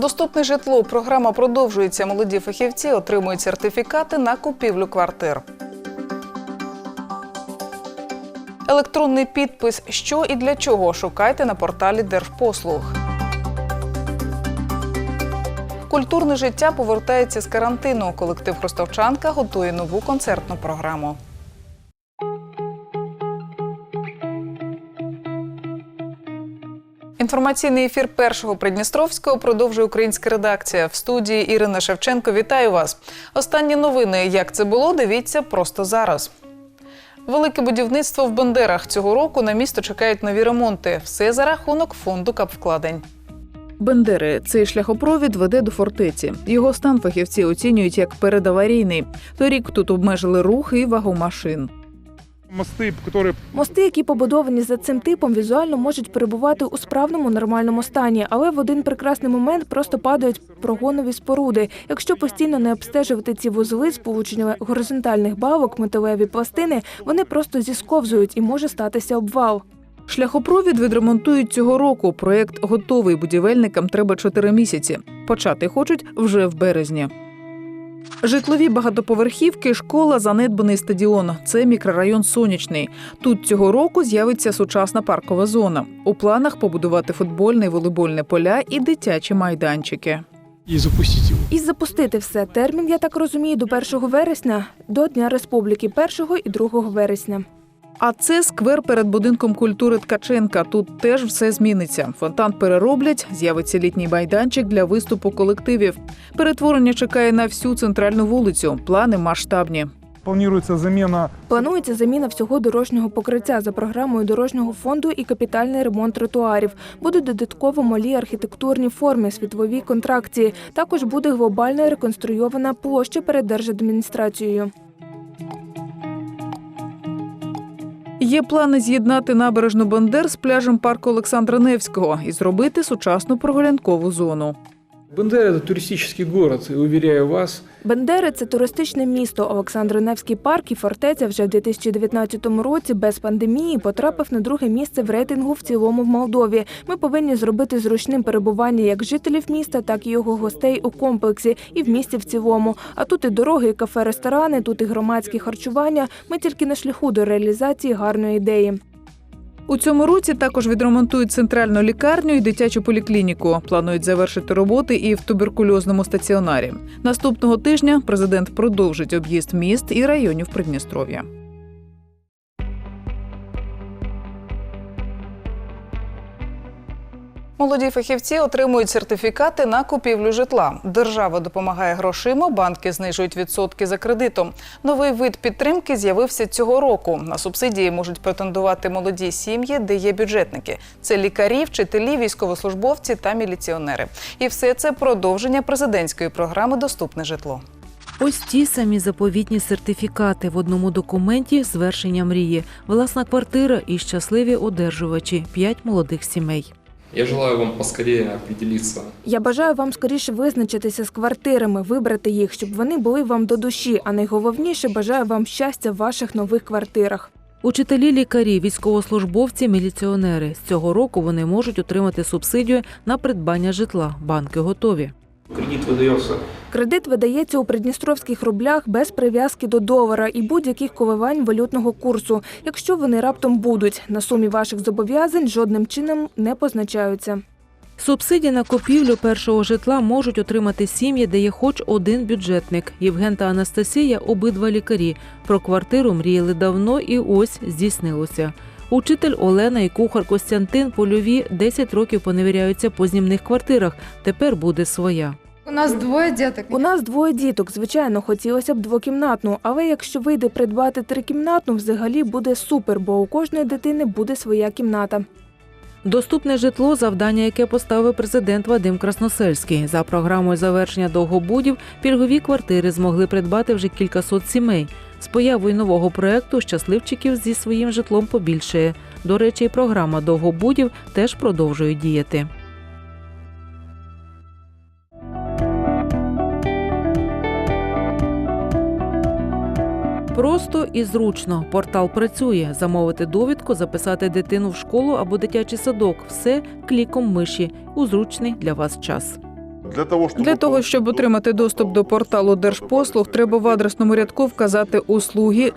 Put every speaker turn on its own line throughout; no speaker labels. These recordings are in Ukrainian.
Доступне житло. Програма продовжується. Молоді фахівці отримують сертифікати на купівлю квартир. Електронний підпис Що і для чого шукайте на порталі Держпослуг. Культурне життя повертається з карантину. Колектив Хростовчанка готує нову концертну програму. Інформаційний ефір першого Придністровського продовжує українська редакція. В студії Ірина Шевченко. Вітаю вас. Останні новини. Як це було? Дивіться просто зараз. Велике будівництво в Бендерах цього року на місто чекають нові ремонти. Все за рахунок фонду капвкладень.
Бендери цей шляхопровід веде до фортеці. Його стан фахівці оцінюють як передаварійний. Торік тут обмежили рух і вагу машин.
Мосты, которые
Мости, які побудовані за цим типом, візуально можуть перебувати у справному нормальному стані, але в один прекрасний момент просто падають прогонові споруди. Якщо постійно не обстежувати ці вузли сполучення горизонтальних балок, металеві пластини, вони просто зісковзують і може статися обвал.
Шляхопровід відремонтують цього року. Проєкт готовий будівельникам треба 4 місяці. Почати хочуть вже в березні. Житлові багатоповерхівки, школа, занедбаний стадіон. Це мікрорайон Сонячний. Тут цього року з'явиться сучасна паркова зона. У планах побудувати футбольне і волейбольне поля і дитячі майданчики.
І запустити его.
І запустити все. Термін, я так розумію, до 1 вересня, до Дня Республіки, 1 і 2 вересня.
А це сквер перед будинком культури Ткаченка. Тут теж все зміниться. Фонтан перероблять, з'явиться літній майданчик для виступу колективів. Перетворення чекає на всю центральну вулицю. Плани масштабні.
Планируется замена
Планується заміна всього дорожнього покриття за програмою дорожнього фонду і капітальний ремонт тротуарів. Будуть додатково малі архітектурні форми, світлові контракції. Також буде глобальна реконструйована площа перед держадміністрацією.
Є плани з'єднати набережну Бандер з пляжем парку Олександра Невського і зробити сучасну прогулянкову зону.
Бендер – это туристический город, и уверяю вас,
Бендери це туристичне місто. Олександр Невський парк і фортеця вже в 2019 році без пандемії потрапив на друге місце в рейтингу в цілому в Молдові. Ми повинні зробити зручним перебування як жителів міста, так і його гостей у комплексі і в місті в цілому. А тут і дороги, і кафе, ресторани, тут і громадські харчування. Ми тільки на шляху до реалізації гарної ідеї.
У цьому році також відремонтують центральну лікарню і дитячу поліклініку. Планують завершити роботи і в туберкульозному стаціонарі. Наступного тижня президент продовжить об'їзд міст і районів Придністров'я.
Молоді фахівці отримують сертифікати на купівлю житла. Держава допомагає грошима, банки знижують відсотки за кредитом. Новий вид підтримки з'явився цього року. На субсидії можуть претендувати молоді сім'ї, де є бюджетники. Це лікарі, вчителі, військовослужбовці та міліціонери. І все це продовження президентської програми Доступне житло.
Ось ті самі заповітні сертифікати в одному документі звершення мрії, власна квартира і щасливі одержувачі п'ять молодих сімей.
Я желаю вам поскорее определиться
Я бажаю вам скоріше визначитися з квартирами, вибрати їх, щоб вони були вам до душі. А найголовніше бажаю вам щастя в ваших нових квартирах.
Учителі, лікарі, військовослужбовці, міліціонери з цього року вони можуть отримати субсидію на придбання житла. Банки готові.
кредит выдается
Кредит видається у придністровських рублях без прив'язки до долара і будь-яких коливань валютного курсу, якщо вони раптом будуть. На сумі ваших зобов'язань жодним чином не позначаються.
Субсидії на купівлю першого житла можуть отримати сім'ї, де є хоч один бюджетник. Євген та Анастасія обидва лікарі. Про квартиру мріяли давно і ось здійснилося. Учитель Олена і кухар Костянтин польові 10 років поневіряються по знімних квартирах. Тепер буде своя.
У нас двоє діток.
У нас двоє діток. Звичайно, хотілося б двокімнатну, але якщо вийде придбати трикімнатну, взагалі буде супер, бо у кожної дитини буде своя кімната.
Доступне житло завдання, яке поставив президент Вадим Красносельський. За програмою завершення довгобудів пільгові квартири змогли придбати вже кількасот сімей. З появою нового проекту щасливчиків зі своїм житлом побільшає. До речі, і програма довгобудів теж продовжує діяти. Просто і зручно. Портал працює. Замовити довідку, записати дитину в школу або дитячий садок. Все кліком миші у зручний для вас час.
Для того, щоб
Для того, щоб отримати доступ до порталу держпослуг, треба в адресному рядку вказати услуги.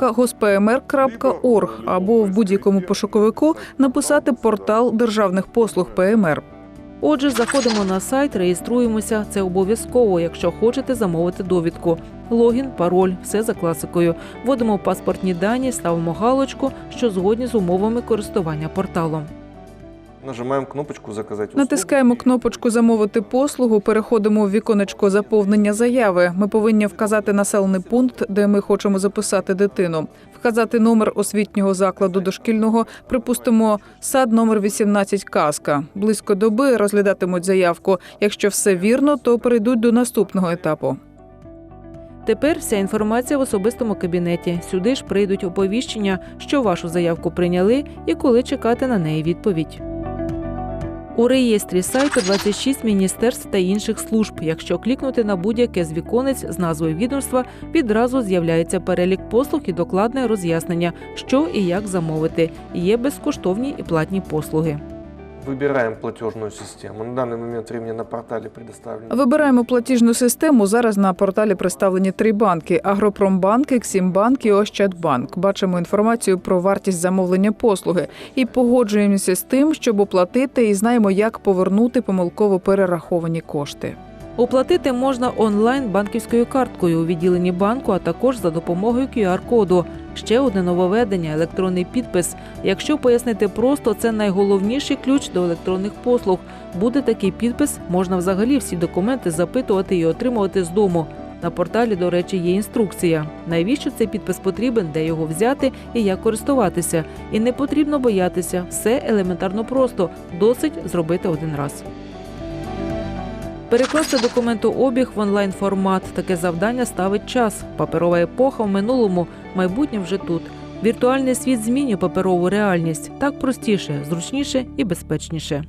.госпмр.орг або в будь-якому пошуковику написати портал державних послуг ПМР.
Отже, заходимо на сайт, реєструємося. Це обов'язково, якщо хочете замовити довідку. Логін, пароль, все за класикою. Вводимо паспортні дані, ставимо галочку, що згодні з умовами користування порталом.
Нажимаємо кнопочку Заказати
Натискаємо кнопочку Замовити послугу. Переходимо в віконечко заповнення заяви. Ми повинні вказати населений пункт, де ми хочемо записати дитину. Вказати номер освітнього закладу дошкільного, припустимо, сад номер 18 Казка. Близько доби розглядатимуть заявку. Якщо все вірно, то перейдуть до наступного етапу.
Тепер вся інформація в особистому кабінеті. Сюди ж прийдуть оповіщення, що вашу заявку прийняли і коли чекати на неї відповідь. У реєстрі сайту 26 міністерств та інших служб. Якщо клікнути на будь-яке з віконець з назвою відомства, відразу з'являється перелік послуг і докладне роз'яснення, що і як замовити. Є безкоштовні і платні послуги.
Выбираем платежную систему. На данный момент времени на портале предоставлено.
Вибираємо платіжну систему. Зараз на порталі представлені три банки: Агропромбанк, Ексімбанк і Ощадбанк. Бачимо інформацію про вартість замовлення послуги і погоджуємося з тим, щоб оплатити, і знаємо, як повернути помилково перераховані кошти.
Оплатити можна онлайн банківською карткою у відділенні банку, а також за допомогою QR-коду. Ще одне нововведення – електронний підпис. Якщо пояснити просто, це найголовніший ключ до електронних послуг. Буде такий підпис, можна взагалі всі документи запитувати і отримувати з дому. На порталі, до речі, є інструкція. Навіщо цей підпис потрібен, де його взяти і як користуватися. І не потрібно боятися, все елементарно просто, досить зробити один раз. Перекласти документообіг в онлайн формат. Таке завдання ставить час. Паперова епоха в минулому, майбутнє вже тут. Віртуальний світ змінює паперову реальність так простіше, зручніше і безпечніше.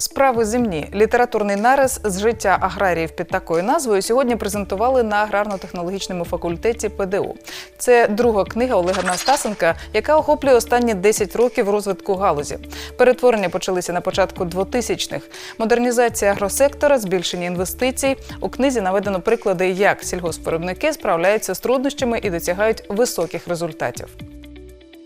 Справи земні. Літературний нарис з життя аграріїв під такою назвою сьогодні презентували на аграрно-технологічному факультеті ПДУ. Це друга книга Олега Настасенка, яка охоплює останні 10 років розвитку галузі. Перетворення почалися на початку 2000-х. Модернізація агросектора, збільшення інвестицій. У книзі наведено приклади, як сільгоспвиробники справляються з труднощами і досягають високих результатів.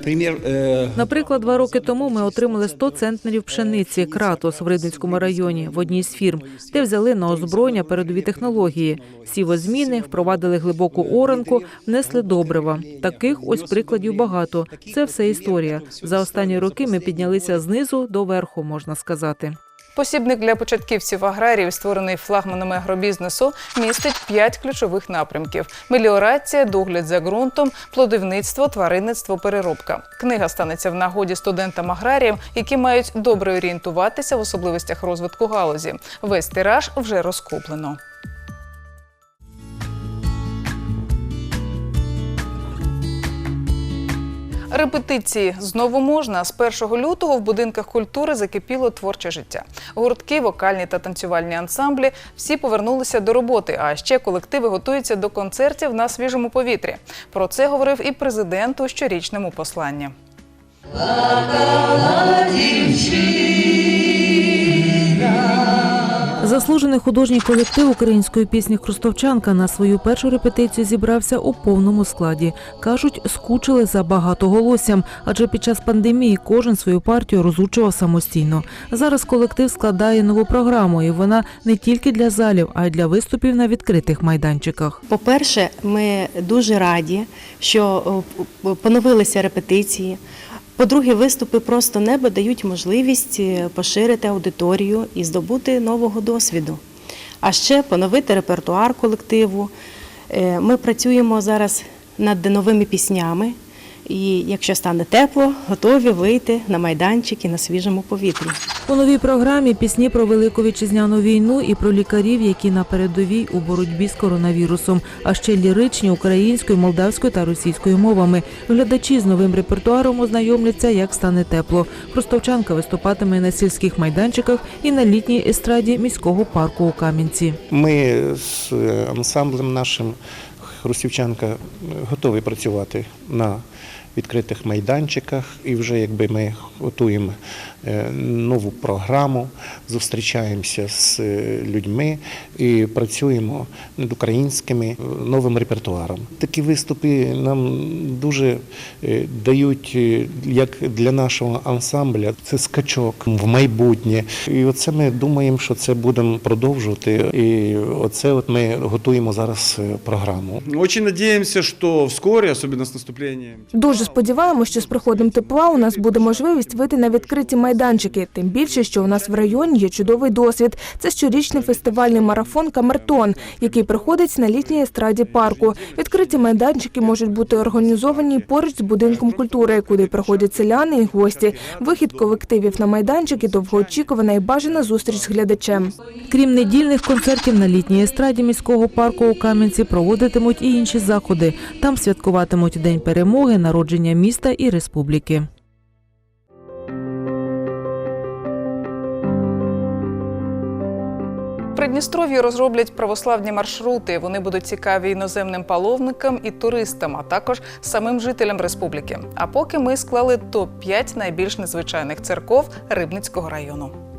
Е,
Наприклад, два роки тому ми отримали 100 центнерів пшениці Кратос в Ридницькому районі в одній з фірм, де взяли на озброєння передові технології. Сівозміни, впровадили глибоку оранку, внесли добрива. Таких ось прикладів багато. Це все історія. За останні роки ми піднялися знизу до верху, можна сказати.
Посібник для початківців аграріїв, створений флагманами агробізнесу, містить п'ять ключових напрямків: меліорація, догляд за ґрунтом, плодівництво, тваринництво, переробка. Книга станеться в нагоді студентам аграріям, які мають добре орієнтуватися в особливостях розвитку галузі. Весь тираж вже розкуплено. Репетиції знову можна. З 1 лютого в будинках культури закипіло творче життя. Гуртки, вокальні та танцювальні ансамблі всі повернулися до роботи. А ще колективи готуються до концертів на свіжому повітрі. Про це говорив і президент у щорічному посланні.
Заслужений художній колектив української пісні Хрустовчанка на свою першу репетицію зібрався у повному складі. кажуть, скучили за багатоголоссям, адже під час пандемії кожен свою партію розучував самостійно. Зараз колектив складає нову програму, і вона не тільки для залів, а й для виступів на відкритих майданчиках.
По-перше, ми дуже раді, що поновилися репетиції. По-друге, виступи просто неба дають можливість е, поширити аудиторію і здобути нового досвіду. А ще поновити репертуар колективу. Е, Ми працюємо зараз над новими піснями, і якщо стане тепло, готові вийти на майданчик і на свіжому повітрі.
У новій програмі пісні про велику вітчизняну війну і про лікарів, які на передовій у боротьбі з коронавірусом, а ще ліричні українською, молдавською та російською мовами. Глядачі з новим репертуаром ознайомляться, як стане тепло. Хрустовчанка виступатиме на сільських майданчиках і на літній естраді міського парку у Кам'янці.
ми з е, ансамблем нашим Хрустівчанка готові працювати на відкритих майданчиках. І вже якби ми готуємо нову програму, зустрічаємося з е, людьми і працюємо над українськими е, новим репертуаром. Такі виступи нам дуже е, дають е, як для нашого ансамбля це скачок в майбутнє. І оце ми думаємо, що це будемо продовжувати. І оце от ми готуємо зараз е, програму.
Очень надеемся, что вскоре, особенно с наступлением
Дуже сподіваємося, що з приходом тепла у нас буде можливість вийти на відкриті майданчики. Тим більше, що у нас в районі є чудовий досвід. Це щорічний фестивальний марафон Камертон, який проходить на літній естраді парку. Відкриті майданчики можуть бути організовані поруч з будинком культури, куди приходять селяни і гості. Вихід колективів на майданчики довгоочікувана і бажана зустріч з глядачем.
Крім недільних концертів на літній естраді міського парку у Кам'янці проводитимуть і інші заходи. Там святкуватимуть День перемоги, народження міста і республіки.
Придністров'ї розроблять православні маршрути. Вони будуть цікаві іноземним паломникам і туристам, а також самим жителям республіки. А поки ми склали топ 5 найбільш незвичайних церков Рибницького району.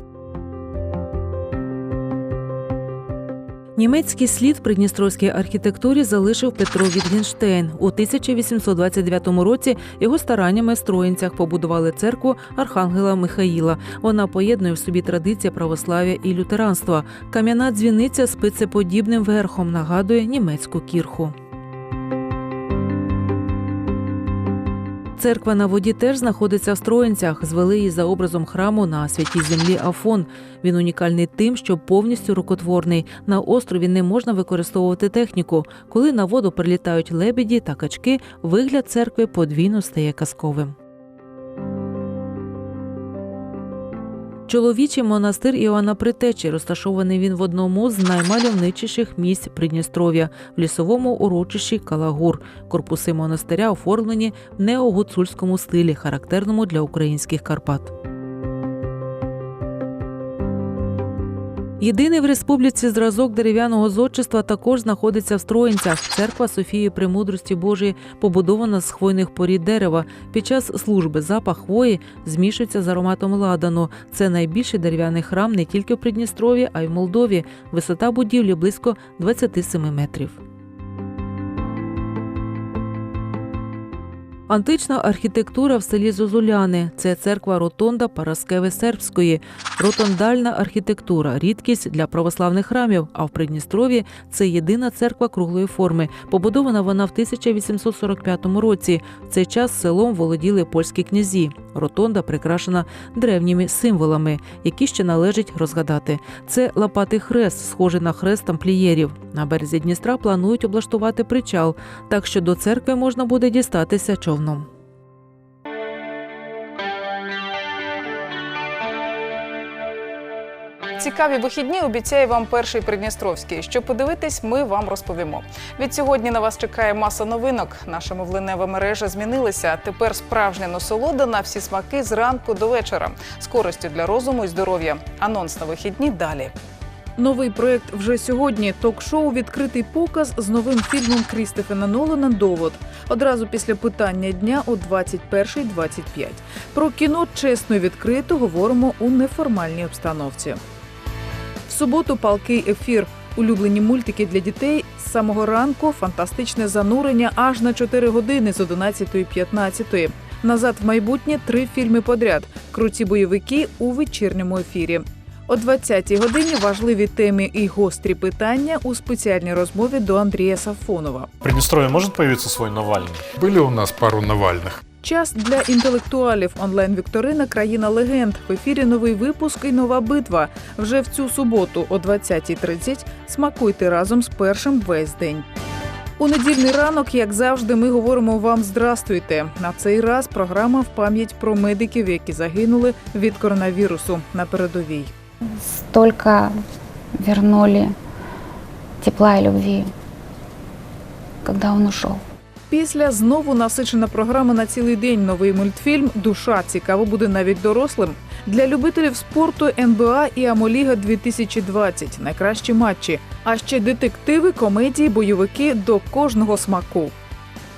Німецький слід придністровській архітектурі залишив Петро Вітгенштейн. У 1829 році його стараннями в Строїнцях побудували церкву Архангела Михаїла. Вона поєднує в собі традиція православ'я і лютеранства. Кам'яна дзвіниця з пицеподібним верхом нагадує німецьку кірху. Церква на воді теж знаходиться в Строїнцях. Звели її за образом храму на святій землі Афон. Він унікальний тим, що повністю рукотворний. На острові не можна використовувати техніку. Коли на воду прилітають лебеді та качки, вигляд церкви подвійно стає казковим. Чоловічий монастир Іоанна Притечі розташований він в одному з наймальовничіших місць Придністров'я в лісовому урочищі Калагур. Корпуси монастиря оформлені в неогуцульському стилі, характерному для українських Карпат. Єдиний в республіці зразок дерев'яного зодчества також знаходиться в Строїнцях. Церква Софії Премудрості Божої побудована з хвойних порід дерева. Під час служби запах хвої змішується з ароматом ладану. Це найбільший дерев'яний храм не тільки в Придністрові, а й в Молдові. Висота будівлі близько 27 метрів. Антична архітектура в селі Зозуляни це церква Ротонда Параскеви Сербської, ротондальна архітектура рідкість для православних храмів. А в Придністров'ї це єдина церква круглої форми. Побудована вона в 1845 році. В цей час селом володіли польські князі. Ротонда прикрашена древніми символами, які ще належить розгадати. Це лопатий хрест, схожий на хрест тамплієрів. На березі Дністра планують облаштувати причал, так що до церкви можна буде дістатися човном.
Цікаві вихідні обіцяє вам перший Придністровський. Що подивитись, ми вам розповімо. Від сьогодні на вас чекає маса новинок. Наша мовленева мережа змінилася. Тепер справжня насолода на всі смаки зранку до вечора. З користю для розуму і здоров'я. Анонс на вихідні далі.
Новий проект вже сьогодні. Ток-шоу Відкритий показ з новим фільмом Крістефена Нолана Довод. Одразу після питання дня о 21.25. Про кіно чесно і відкрито говоримо у неформальній обстановці. В суботу палкий ефір. Улюблені мультики для дітей з самого ранку. Фантастичне занурення аж на 4 години з 11.15. Назад в майбутнє три фільми подряд. Круті бойовики у вечірньому ефірі. О 20-й годині важливі теми і гострі питання у спеціальній розмові до Андрія Сафонова.
В Приднестровье может появиться свой Навальный?
Были у нас пару Навальных.
Час для інтелектуалів. Онлайн-вікторина Країна легенд. В ефірі новий випуск і нова битва. Вже в цю суботу о 20.30 смакуйте разом з першим весь день. У недільний ранок, як завжди, ми говоримо вам здрастуйте. На цей раз програма в пам'ять про медиків, які загинули від коронавірусу на передовій.
столько вернули тепла и любви, когда он ушел.
Після знову насичена програма на цілий день. Новий мультфільм Душа цікаво буде навіть дорослим. Для любителів спорту НБА і Амоліга 2020 найкращі матчі. А ще детективи, комедії, бойовики до кожного смаку.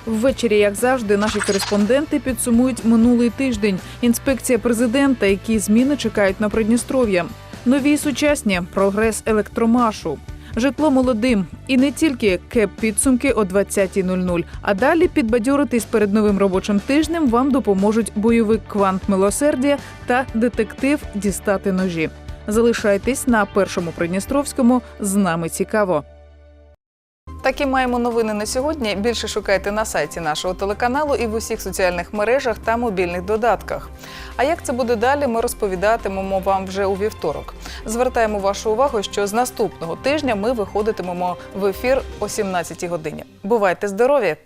Ввечері, як завжди, наші кореспонденти підсумують минулий тиждень. Інспекція президента, які зміни чекають на Придністров'я. Нові сучасні прогрес електромашу. Житло молодим і не тільки кеп підсумки о 20.00. А далі підбадьоритись перед новим робочим тижнем вам допоможуть бойовик Квант милосердя та детектив дістати ножі. Залишайтесь на першому Придністровському. З нами цікаво.
Такі маємо новини на сьогодні. Більше шукайте на сайті нашого телеканалу і в усіх соціальних мережах та мобільних додатках. А як це буде далі, ми розповідатимемо вам вже у вівторок. Звертаємо вашу увагу, що з наступного тижня ми виходитимемо в ефір о 17 годині. Бувайте здорові!